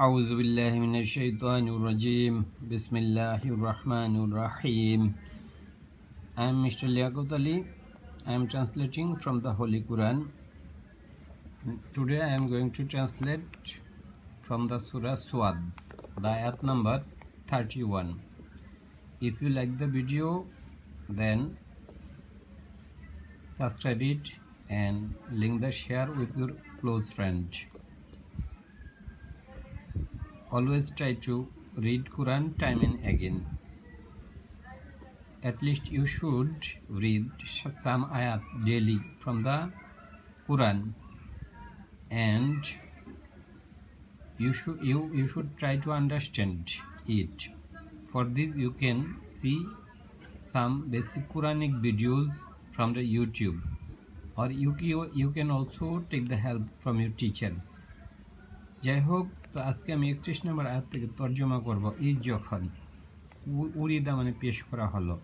أعوذ بالله من الشيطان الرجيم بسم الله الرحمن الرحيم I am Mr. Liaquat Ali. I am translating from the Holy Quran. Today I am going to translate from the Surah Swad, the ayat number 31. If you like the video, then subscribe it and link the share with your close friend. Always try to read Quran time and again. At least you should read some ayat daily from the Quran and you should you, you should try to understand it. For this you can see some basic Quranic videos from the YouTube or you, you, you can also take the help from your teacher. যাই হোক তো আজকে আমি একত্রিশ নম্বর আয়াত থেকে তর্জমা করব। ঈদ যখন উ- উরিদা মানে পেশ করা হলো,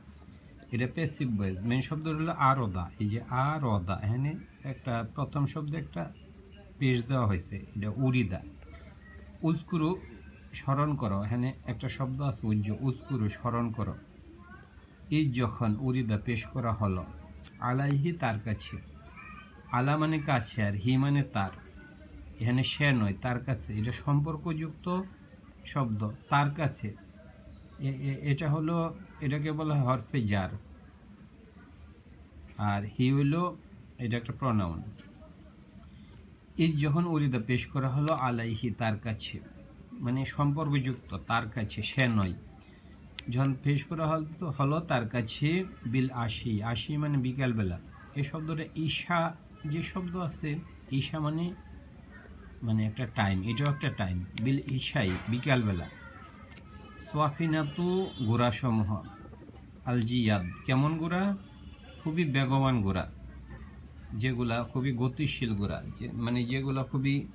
এটা পেসিভ ভয়েস মেন শব্দ হলো আরদা। এই যে আরদা, এখানে একটা প্রথম শব্দে একটা পেশ দেওয়া হয়েছে, এটা উরিদা। উজকুরু স্মরণ করো, এখানে একটা শব্দ আছে উজ্জ, উজকুরু স্মরণ করো। ঈদ যখন উরিদা পেশ করা হলো, আলাইহি তার কাছে, আলা মানে কাছে আর হি মানে তার। এখানে সে নয়, তার কাছে। এটা সম্পর্কযুক্ত শব্দ, তার কাছে। এটা হলো, এটাকে বলা হয় হরফে জার। আর হি হইল, এটা একটা প্রনাউন ঈদ যখন উরিদা পেশ করা হলো, আলাইহি, তার কাছে। মানে সম্পর্কযুক্ত, তার কাছে, সে নয়। যখন পেশ করা হল, হলো, তার কাছে, বিল আশি। আশি মানে বিকালবেলা। এই শব্দটা ঈশা, যে শব্দ আছে, ঈশা মানে মানে একটা টাইম এটাও একটা টাইম বিল ঈশাই বিকালবেলা। সোয়াফিনাতু গোড়াসমূহ, আলজিয়াদ, কেমন গোড়া? খুবই বেগবান গোড়া, যেগুলা খুবই গতিশীল গোড়া, যে মানে যেগুলা খুবই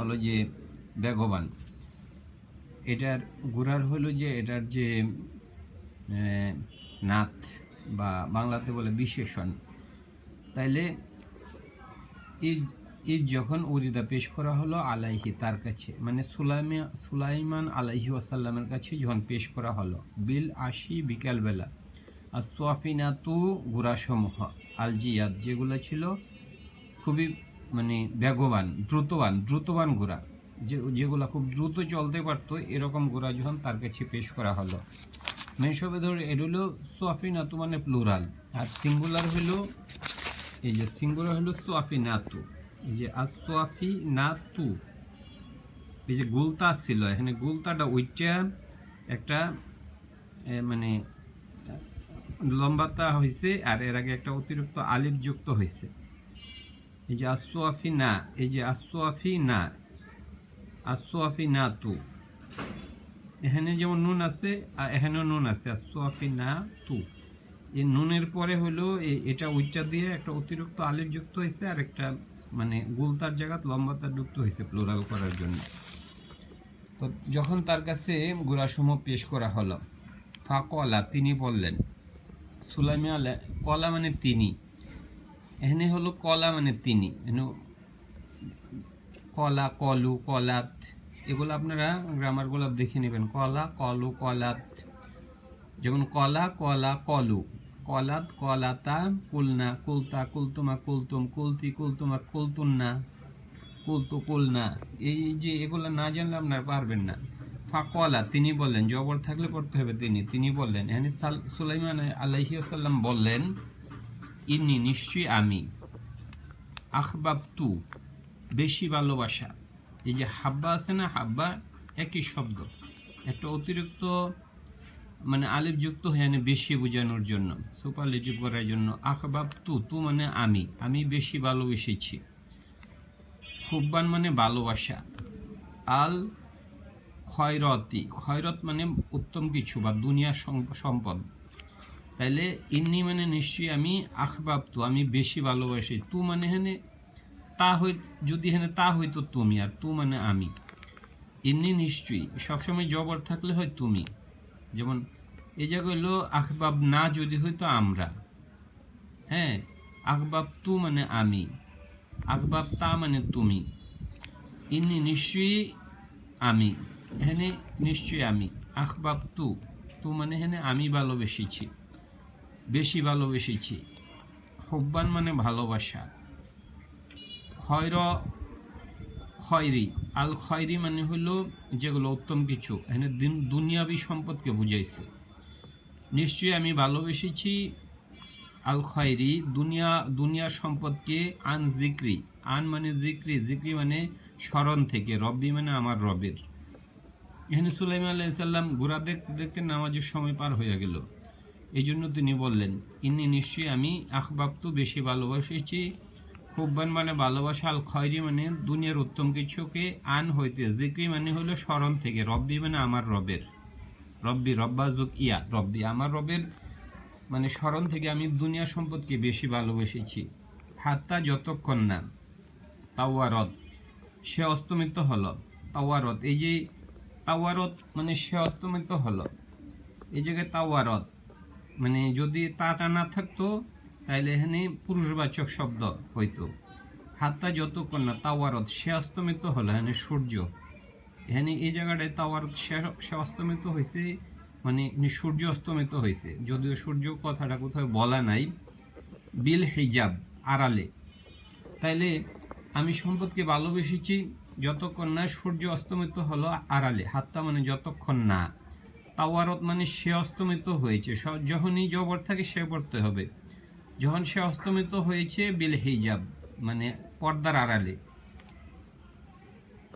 হলো যে বেগবান। এটার গোড়ার হলো যে, এটার যে নাথ বা বাংলাতে বলে বিশেষণ। তাইলে ঈদ ঈদ যখন উরিদা পেশ করা হলো আলাইহি, তার কাছে মানে সুলাইমা, সুলাইমান আলাইহি ওয়াসাল্লামের কাছে যখন পেশ করা হলো, বিল আশি বিকালবেলা আর সোয়াফিনাতু গুড়াসমূহ, আলজিয়াদ যেগুলো ছিল খুবই মানে বেগবান, দ্রুতবান দ্রুতবান ঘোড়া যে, যেগুলো খুব দ্রুত চলতে পারতো, এরকম ঘোড়া যখন তার কাছে পেশ করা হলো। মেনসবে ধরে এটা হলো সোয়াফিনাতু মানে প্লুরাল আর সিঙ্গুলার হলো, এই যে সিঙ্গুলার হলো সোয়াফি নাতু এই যে আসোয়াফি নাতু এই যে গুলতা ছিল, এখানে গুলতাটা ওইটা একটা মানে লম্বাতা হয়েছে আর এর আগে একটা অতিরিক্ত আলিফ যুক্ত হয়েছে এই যে আসোয়াফি না, এই যে আসোয়াফি না আসোয়াফি নাতু এখানে যেমন নুন আছে আর এখানেও নুন আছে আসোয়াফি না তু। এই নুনের পরে হলো এটা ওইটা দিয়ে একটা অতিরিক্ত আলিফ যুক্ত হয়েছে আর একটা মানে গুলতার জায়গাত লম্বাতা যুক্ত হয়েছে প্লুরাল করার জন্য। তো যখন তার কাছে গুড়াসমূহ পেশ করা হলো, ফাকলা, তিনি বললেন, সুলাইমা আলা, কলা মানে তিনি। এখানে হলো কলা মানে তিনি। কলা, কলু, কলাত, এগুলো আপনারা গ্রামারগুলো দেখে নেবেন। কলা, কলু, কলাত, যেমন কলা কলা, কলু। কলাত, কলাতা, কুলনা, কুলতা, কুলতুমা, কুলতুম, কুলতি, কুলতুমা, কুলতুন্না, কুলতু, কুলনা। এই যে এগুলো না জানলে আপনারা পারবেন না। ফাকলা, তিনি বললেন, জবর থাকলে পড়তে হবে তিনি। তিনি বললেন এখানে সাল- সুলাইমান আলাইহি আসাল্লাম বললেন ইনি নিশ্চয়ই আমি আখবাব তু বেশি ভালোবাসা। এই যে হাব্বা আছে না, হাব্বা একই শব্দ। একটা অতিরিক্ত মানে আলিফ যুক্ত হয়ে আনে বেশি বোঝানোর জন্য সুপারলেটিভ করার জন্য, আখবাব তু তু মানে আমি আমি বেশি ভালোবেসেছি। খুববান মানে ভালোবাসা। আল খয়রতি, খয়রত মানে উত্তম কিছু বা দুনিয়া সম্পদ। তাইলে ইন্নি মানে নিশ্চয়ই আমি আখবাব তু, আমি বেশি ভালোবাসি। তু মানে হেনে তা হই, যদি হেনে তা হইতো তুমি, আর তু মানে আমি। ইন্নি নিশ্চয়ই, সবসময় জবর থাকলে হয় তুমি। যেমন, এই জায়গায় হলো আখবাব না যদি হইতো আমরা। হ্যাঁ আখবাব তু মানে আমি, আখবাব তা মানে তুমি। ইন্নি নিশ্চয়ই আমি এখানে নিশ্চয়ই আমি। আখবাব তু তু মানে এখানে আমি ভালোবেসেছি, বেশি ভালোবেসেছি। হব্বান মানে ভালোবাসা। খয়র, খয়রি। আল খয়রি মানে হলো যেগুলো উত্তম কিছু। এখানে দিন- দুনিয়াবি সম্পদকে বুঝাইছে। নিশ্চয়ই আমি ভালোবেসেছি আল খয়রি দুনিয়া দুনিয়া সম্পদকে আন জিক্রি। আন মানে জিক্রি জিক্রি মানে স্মরণ থেকে, রব্বি মানে আমার রবের। এখানে সুলাইম আলাইসাল্লাম ঘোরা দেখতে দেখতে নামাজের সময় পার হয়ে গেল। এই জন্য তিনি বললেন ইনি নিশ্চয়ই আমি আখবাবতু বেশি ভালোবাসেছি খুববান মানে ভালোবাসা আল খয়রি মানে দুনিয়ার উত্তম কিছুকে আন হইতে। জিক্রি মানে হলো স্মরণ থেকে। রব্বি মানে আমার রবের। রব্বি রব্বাজুক ইয়া, রব্বি। আমার রবের মানে স্মরণ থেকে আমি দুনিয়া সম্পদকে বেশি ভালোবেসেছি। হাত্তা যতক্ষণ না, তাওয়ারত, সে অস্তমিত হলো। তাওয়ারত, এই যে তাওয়ারত মানে সে অস্তমিত হলো। এই জায়গায় তাওয়ারত মানে যদি তাটা না থাকতো তাহলে এখানে পুরুষবাচক শব্দ হইতো। হাত্তা যতক্ষণ না তাওয়ারত সে অস্তমিত হলো, এখানে সূর্য। এখানে এই জায়গাটায় তাওয়ারত সে- অস্তমিত হয়েছে মানে সূর্য অস্তমিত হয়েছে যদিও সূর্য কথাটা কোথাও বলা নাই। বিল হিজাব, আড়ালে। তাইলে আমি সম্পদকে ভালোবেসেছি, যতক্ষণ না সূর্য অস্তমিত হলো আড়ালে। হাত্তা মানে যতক্ষণ না। তাওয়ারত মানে সে অস্তমিত হয়েছে যখনই জবর থাকে সে পড়তে হবে। যখন সে অস্তমিত হয়েছে বিল হিজাব মানে পর্দার আড়ালে।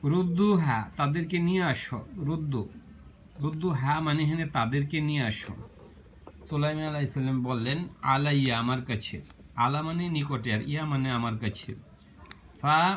রুদ্দু হা, তাদেরকে নিয়ে আসো, রুদ্দু। রুদ্দু হা মানে হেনে তাদেরকে নিয়ে আসো। সোলাইম আলাইসাল্লাম বললেন, আলা ইয়া আমার কাছে। আলা মানে নিকটে, আর ইয়া মানে আমার কাছে। ফা